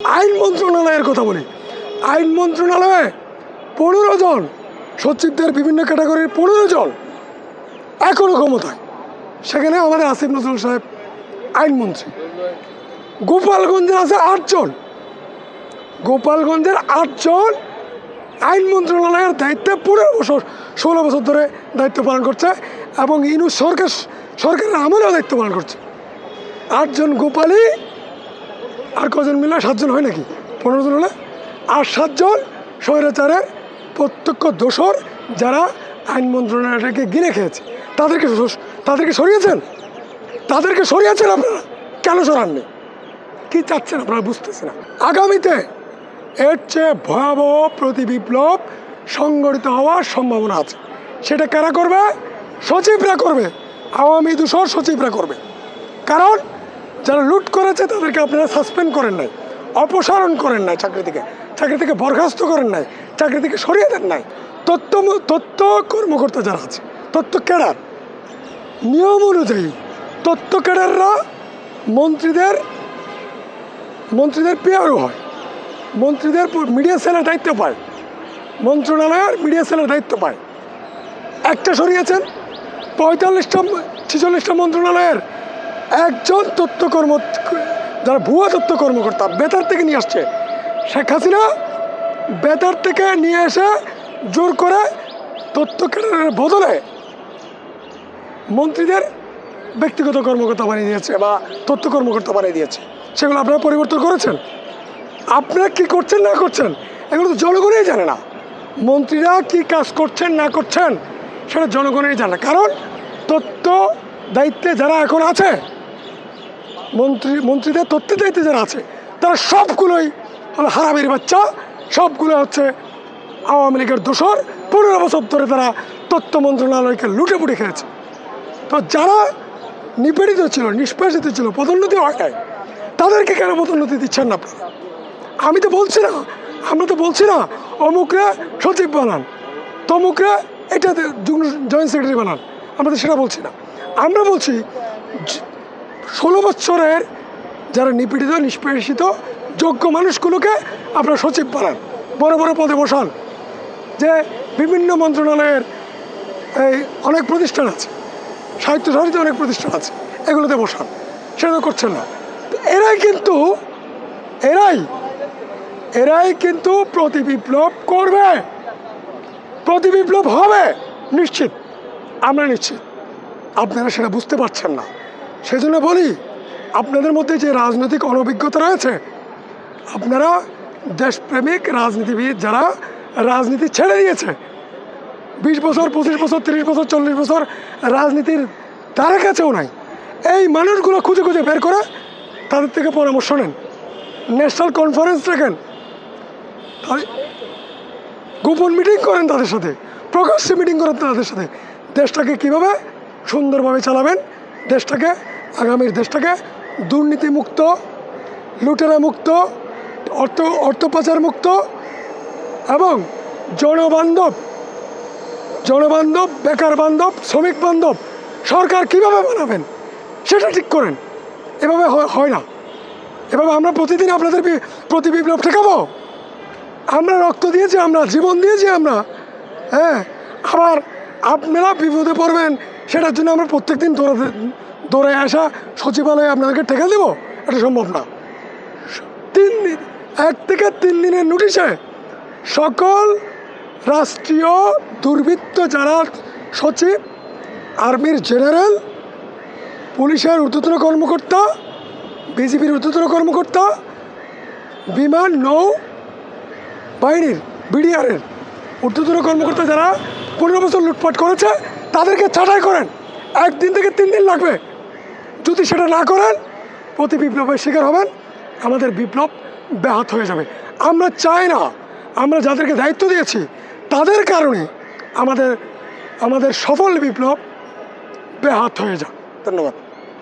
আইন মন্ত্রণালয়ের কথা বলি। আইন মন্ত্রণালয়ে পনেরো জন সচিবদের বিভিন্ন ক্যাটাগরির পনেরো জন এখনও ক্ষমতায়। সেখানে আমাদের আসিফ নজরুল সাহেব আইনমন্ত্রী গোপালগঞ্জের আছে আটজন গোপালগঞ্জের আটজন আইন মন্ত্রণালয়ের দায়িত্বে পনেরো বছর, ষোলো বছর ধরে দায়িত্ব পালন করছে এবং ইনু সরকার, সরকারের আমলেও দায়িত্ব পালন করছে। আটজন গোপালী আর কজন মিলে সাতজন হয় নাকি? পনেরো জন হলে? আর সাতজন স্বৈরাচারের প্রত্যক্ষ দোষর যারা আইন মন্ত্রণালয়টাকে গিনে খেয়েছে। তাদেরকে তাদেরকে সরিয়েছেন? তাদেরকে সরিয়েছেন আপনারা? কেন সরাননি? কি চাচ্ছেন আপনারা বুঝতেছেন না। আগামীতে এর চেয়ে ভয়াবহ প্রতি বিপ্লব সংগঠিত হওয়ার সম্ভাবনা আছে। সেটা কারা করবে? সচিবরা করবে। আওয়ামী দূষর সচিবরা করবে। কারণ যারা লুট করেছে তাদেরকে আপনারা সাসপেন্ড করেন নাই, অপসারণ করেন নাই, চাকরি থেকে। চাকরি থেকে বরখাস্ত করেন নাই, চাকরি থেকে সরিয়ে দেন নাই। তথ্য তথ্য কর্মকর্তা যারা আছে, তথ্য ক্যাডার নিয়ম অনুযায়ী তথ্য ক্যাডাররা মন্ত্রীদের মন্ত্রীদের পেয়ারও হয়। মন্ত্রীদের মিডিয়া সেলের দায়িত্ব পায়। মন্ত্রণালয়ের মিডিয়া সেলের দায়িত্ব পায়। একটা সরিয়েছেন, পঁয়তাল্লিশটা ছেচল্লিশটা মন্ত্রণালয়ের একজন তথ্য কর্ম যারা ভুয়া তথ্য কর্মকর্তা বেতার থেকে নিয়ে আসছে। শেখ হাসিনা বেতার থেকে নিয়ে এসে জোর করে তথ্য বদলে মন্ত্রীদের ব্যক্তিগত কর্মকর্তা বানিয়ে দিয়েছে বা তথ্য কর্মকর্তা বানিয়ে দিয়েছে। সেগুলো আপনারা পরিবর্তন করেছেন। আপনারা কি করছেন, না করছেন, এগুলো তো জনগণই জানে না। মন্ত্রীরা কি কাজ করছেন, না করছেন, সেটা জনগণই জানে কারণ তথ্য দায়িত্বে যারা এখন আছে মন্ত্রী, মন্ত্রীদের তথ্যের দায়িত্বে যারা আছে, তারা সবগুলোই হলো হারামির বাচ্চা, সবগুলো হচ্ছে আওয়ামী লীগের দোষর। পনেরো বছর ধরে তারা তথ্য মন্ত্রণালয়কে লুটে পুটে খেয়েছে। তো যারা নিপীড়িত ছিল, নিষ্পেষিত ছিল, পদোন্নতি হয় নাই, তাদেরকে কেন পদোন্নতি দিচ্ছেন না আপনারা? আমি তো বলছি না, আমরা তো বলছি না, অমুকরা সচিব বানান, তমুকরা এটা জয়েন্ট সেক্রেটারি বানান, আমরা তো সেটা বলছি না। আমরা বলছি ষোলো বছরের যারা নিপীড়িত, নিষ্পেষিত, যোগ্য মানুষগুলোকে আপনারা সচিব বানান। বড় বড় পদে বসান, যে বিভিন্ন মন্ত্রণালয়ের এই অনেক প্রতিষ্ঠান আছে সাহিত্য সাহিত্যে অনেক প্রতিষ্ঠান আছে, এগুলোতে বসান। সেটা করছেন না। এরাই কিন্তু, এরাই এরাই কিন্তু প্রতি বিপ্লব করবে। প্রতি বিপ্লব হবে, নিশ্চিত। আমরা নিশ্চিত। আপনারা সেটা বুঝতে পারছেন না। সেজন্য বলি, আপনাদের মধ্যে যে রাজনৈতিক অনভিজ্ঞতা রয়েছে, আপনারা দেশপ্রেমিক রাজনীতিবিদ যারা রাজনীতি ছেড়ে দিয়েছে, বিশ বছর, পঁচিশ বছর, তিরিশ বছর, চল্লিশ বছর রাজনীতির ধারে কাছেও নাই। এই মানুষগুলো খুঁজে খুঁজে বের করে তাদের থেকে পরামর্শ নেন। ন্যাশনাল কনফারেন্স রাখেন গোপন মিটিং করেন তাদের সাথে, প্রকাশ্যে মিটিং করেন তাদের সাথে। দেশটাকে কীভাবে সুন্দরভাবে চালাবেন, দেশটাকে আগামীর দেশটাকে দুর্নীতিমুক্ত লুটেরা মুক্ত অর্থ অর্থ পাচার মুক্ত এবং জনবান্ধব জনবান্ধব, বেকার বান্ধব, শ্রমিক বান্ধব সরকার কীভাবে বানাবেন সেটা ঠিক করেন। এভাবে হয়- না। এভাবে আমরা প্রতিদিন আপনাদের প্রতি বিপ্লব ঠেকাবো। আমরা রক্ত দিয়েছি, আমরা জীবন দিয়েছি, আমরা হ্যাঁ আবার আপনারা বিপদে পড়বেন, সেটার জন্য আমরা প্রত্যেকদিন দৌড়াতে দৌড়ে আসা সচিবালয়ে আপনাদেরকে ঠেকা দেবো? এটা সম্ভব না। তিন দিন, এক থেকে তিন দিনের নোটিশে সকল রাষ্ট্রীয় দুর্বৃত্ত যারা সচিব, আর্মির জেনারেল পুলিশের ঊর্ধ্বতন কর্মকর্তা, বিজিবির ঊর্ধ্বতন কর্মকর্তা, বিমান নৌ বাহিনীর, বিডিআরের ঊর্ধ্বতন কর্মকর্তা যারা পনেরো বছর লুটপাট করেছে, তাদেরকে ছাঁটাই করেন। একদিন থেকে তিন দিন লাগবে। যদি সেটা না করেন প্রতি বিপ্লবের শিকার হবেন, আমাদের বিপ্লব ব্যাহত হয়ে যাবে। আমরা চাই না, আমরা যাদেরকে দায়িত্ব দিয়েছি, তাদের কারণে আমাদের আমাদের সফল বিপ্লব ব্যাহত হয়ে যাক। ধন্যবাদ।